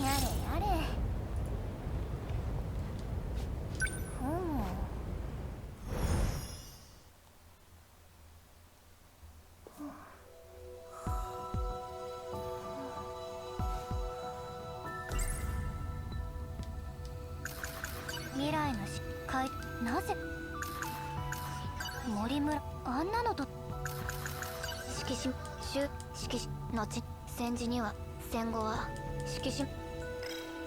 やれ？やれふむ未来のしかいなぜ森村あんなのと色紙終色紙後戦時には戦後は色紙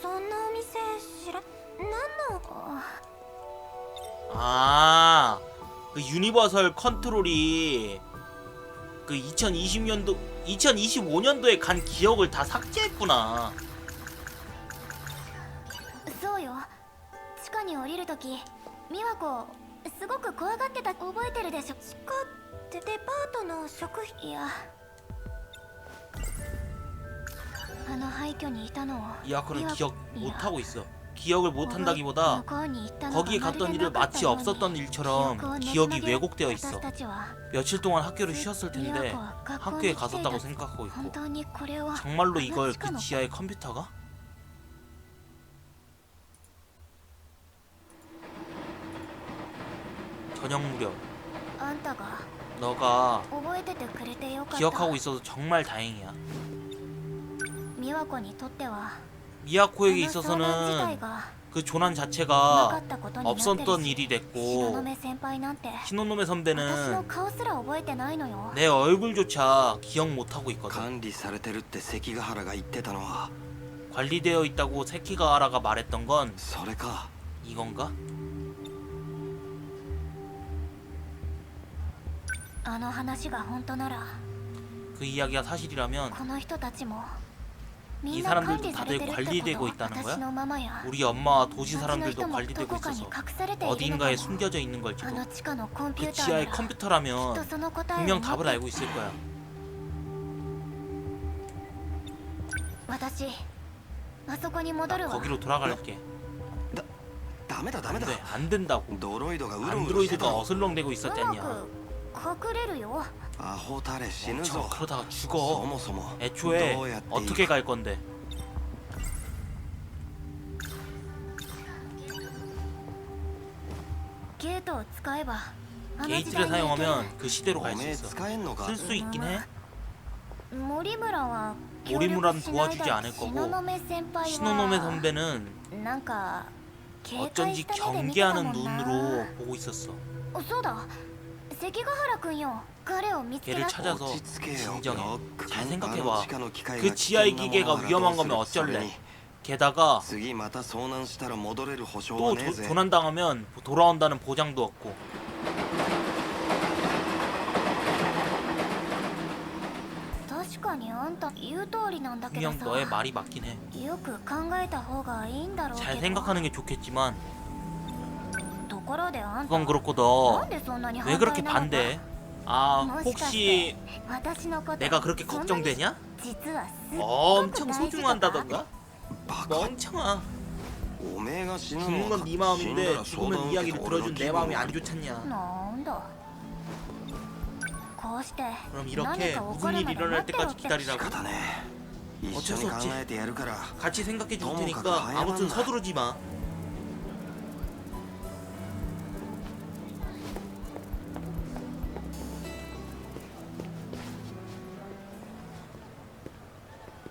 そんなお店知ら何の 아, 그 유니버설 컨트롤이 그 2020년도 2025년도에 간 기억을 다 삭제했구나. そうよ地下に降りるとき美和子すごく怖がってた覚えてるでしょ地下ってデパートの食費いや 이아크는 기억 못 하고 있어. 기억을 못 한다기보다 거기에 갔던 일을 마치 없었던 일처럼 기억이 왜곡되어 있어. 며칠 동안 학교를 쉬었을 텐데 학교에 갔었다고 생각하고 있고. 정말로 이걸 그 지하의 컴퓨터가? 저녁 무렵. 너가 기억하고 있어서 정말 다행이야. 美和子にとっては 미야코에게 あの遭難自体 있어서는 が 그 조난 なか 자체가 ったことになってる 없었던 し 일이 東 됐고 雲先輩なんて 신호놈의 私の 선배는 顔すら覚えてないのよ 내 얼굴조차 기억 못하고 있거든. 管理されてるって関ヶ原が言ってたのは 관리되어 있다고 세키가하라가 말했던 건 それか 이건가? あの話が本当なら 그 이야기가 사실이라면 この人たちもみ 이 사람들도 다들 관리되고 있다는 거야? 우리 엄마와 도시 사람들도 관리되고 있어서 어딘가에 숨겨져 있는 걸지도 그 지하의 컴퓨터라면 분명 답을 알고 있을 거야. 나 거기로 돌아갈게. 안돼 안된다고. 안드로이드가 어슬렁대고 있었잖냐. 隠れるよアホたれ死ぬ 저 ぞ 그러다가 そ 죽어 もそも 애초에 どうやっていい 어떻게 か 갈 건데 ゲートを使えばあの時 게이트를 代に行ける 사용하면 그 시대로 お 갈 수 めえ 있어 使えんのか 쓸 수 있긴 해 森村は協 모리무라는 力しない 도와주지 だ 않을 ろ 거고 東雲先輩は 신호놈의 선배는 なんか警戒 어쩐지 した目で見てたも 경계하는 んな 눈으로 보고 있었어 そうだ 関ヶ原君よ彼を見つけ 걔를 ら 찾아서 落ち着けよ 진정해 よく 잘 あの 생각해봐 地下の機械 그 が 지하의 危険 기계가 なものなら 위험한 どう 거면 する 어쩔래 それに 게다가 次また遭難したら戻れる保証 또 はねえ 조, ぜ 조난당하면 돌아온다는 보장도 없고 確かにあんた言う通りなんだけど 분명 さ 너의 말이 맞긴 해 잘 よく考えた方がいいんだろうけど 생각하는 게 좋겠지만 とこ ろであんた 그건 그렇고 な 너 んでそんなに 왜 反 그렇게 対なのか 반대해? 아 もしかし 혹시 私のこと 내가 그렇게 そんなに 걱정되냐? 実はすっごく 엄청 大事とか 소중한다던가? バカ 멍청아 おめえが死ぬ 죽는 の 건 は 네 死んだ 마음인데 ら相談 죽으면 を受け 이야기를 た俺の 들어준 気 내 分 마음이 は 안 좋잖냐 なんだこうして 그럼 何 이렇게 か起こ 무슨 る 일 まで 일어날 待ってろっ 때까지 て 기다리라고 仕方ねえ一緒に考えてやるから 같이 생각해 줄 너무 테니까 가까이 아무튼 만나. 서두르지 마.「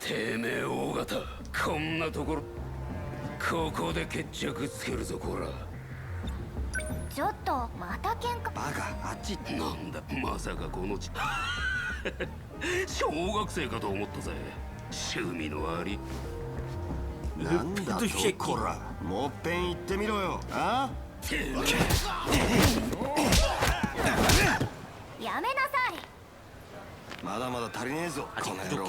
てめえ大型こんなところここで決着つけるぞこら。ちょっとまた喧嘩。バカあっちなんだまさかこのち 小学生かと思ったぜ。趣味のあり。なんだとこら。もっぺん言ってみろよ。あ？やめなさい。まだまだ足りねえぞこの野郎。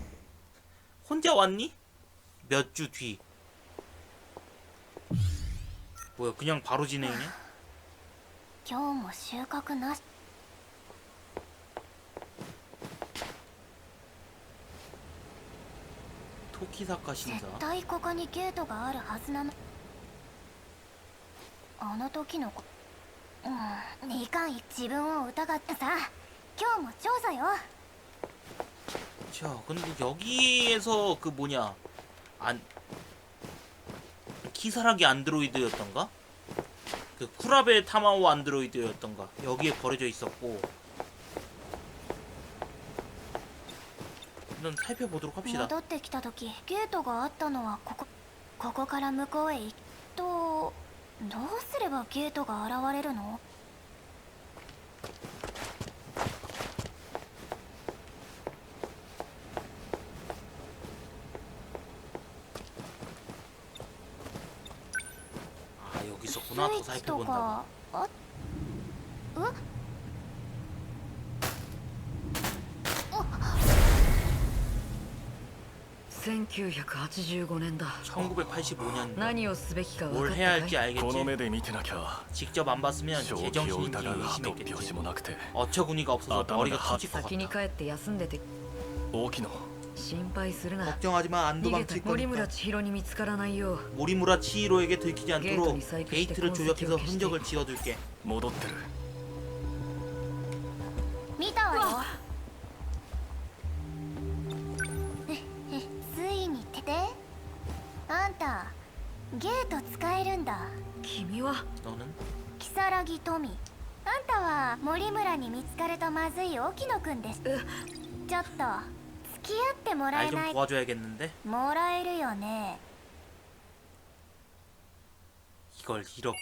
혼자 왔니? 몇 주 뒤. 뭐야 그냥 바로 진행해? う今日も収穫なし 토키사카 絶 신사. 対ここにゲートがあるはずなのあの時のこうんいかんい自分を疑ってさ今日も調査よ 자, 근데 여기에서 그 뭐냐 안 키사라기 안드로이드였던가? 그 쿠라베 타마오 안드로이드였던가? 여기에 버려져 있었고. 일단 살펴보도록 합시다. 戻ってきた時ゲートがあったのはここここから向こうへ行くとどうすればゲートが現れるの 아 여기 있었구나. スイ 더 ッチと 살펴본다고. かあう 1985年だ 1985년 何をすべきか分か 뭘 った 해야 か 할지 い 알겠지. この目で見てなきゃ 직접 안 봤으면 正気を 제정신인지 疑う突拍子 의심했겠지. もなくて 어처구니가 없어서 아, 머리가 땀을 터질 것 先に 같다. 帰って休んでて大きの 心配するな 걱정하지 마. 안 逃げた 도망칠 森村 거니까. 千尋に見つからないよう 모리무라 치히로에게 들키지 않도록 게이트를 사이클 게이트를 시대 조작해서 콘스티を흔적을 지워둘게. 戻ってる見たわよええついにっててあんたゲート使えるんだ君は 너는 如月富あんたは森村に見つかるとまずい沖野くんですちょっと 付き合ってもら 날 え 좀 ない 도와줘야겠는데? もらえるよね 이걸 이렇게?